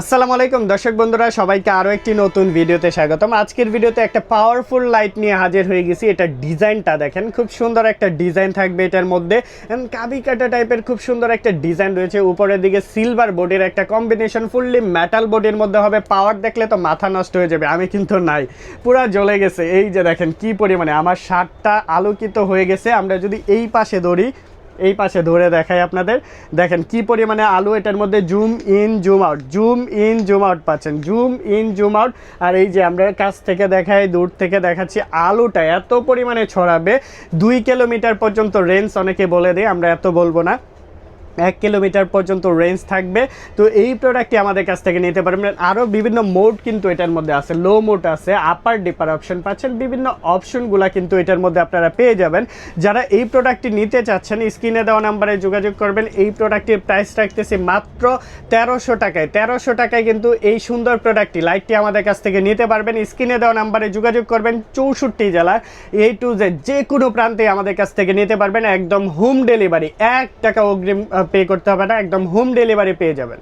আসসালামু আলাইকুম, দর্শক বন্ধুরা, সবাইকে আরও একটি নতুন ভিডিওতে স্বাগতম। আজকের ভিডিওতে একটা পাওয়ারফুল লাইট নিয়ে হাজির হয়ে গেছি। এটা ডিজাইনটা দেখেন, খুব সুন্দর একটা ডিজাইন থাকবে এটার মধ্যে। কাবি কাটা টাইপের খুব সুন্দর একটা ডিজাইন রয়েছে। উপরের দিকে সিলভার বোর্ডের একটা কম্বিনেশন ফুললি মেটাল বোর্ডের মধ্যে হবে। পাওয়ার দেখলে তো মাথা নষ্ট হয়ে যাবে, আমি কিন্তু নাই। পুরা জ্বলে গেছে। এই যে দেখেন, কি পরিমাণে আমার শার্টটা আলোকিত হয়ে গেছে। আমরা যদি এই পাশে ধরি এই পাশে ধরে দেখাই আপনাদের। দেখেন কি পরিমাণে আলু এটার মধ্যে zoom in, zoom out, zoom in, zoom out পাচ্ছেন। Zoom in, zoom out. আর এই যে আমরা কাছ থেকে দেখাই, দূর থেকে দেখাচ্ছি, আলুটা এত পরিমাণে ছড়াবে। দুই কিলোমিটার পর্যন্ত রেঞ্জ অনেকে বলে দেয়, আমরা এত বলব না। এক কিলোমিটার পর্যন্ত রেঞ্জ থাকবে। তো এই প্রোডাক্টটি আমাদের কাছ থেকে নিতে পারবেন। আরও বিভিন্ন মোড কিন্তু এটার মধ্যে আছে। লো মোড আছে আপার ডিপার অপশন পাচ্ছেন। বিভিন্ন অপশনগুলো কিন্তু এটার মধ্যে আপনারা পেয়ে যাবেন। যারা এই প্রোডাক্টটি নিতে চাচ্ছেন স্ক্রিনে দেওয়া নাম্বারে যোগাযোগ করবেন। এই প্রোডাক্টটির প্রাইস রাখতেছি মাত্র তেরোশো টাকায়। তেরোশো টাকায় কিন্তু এই সুন্দর প্রোডাক্টটি লাইটটি আমাদের কাছ থেকে নিতে পারবেন। স্ক্রিনে দেওয়া নাম্বারে যোগাযোগ করবেন। চৌষট্টি জেলার এই টু জেড যে কোনো প্রান্তে আমাদের কাছ থেকে নিতে পারবেন। একদম হোম ডেলিভারি এক টাকা অগ্রিম পে করতে হবে না একদম হোম ডেলিভারি পেয়ে যাবেন।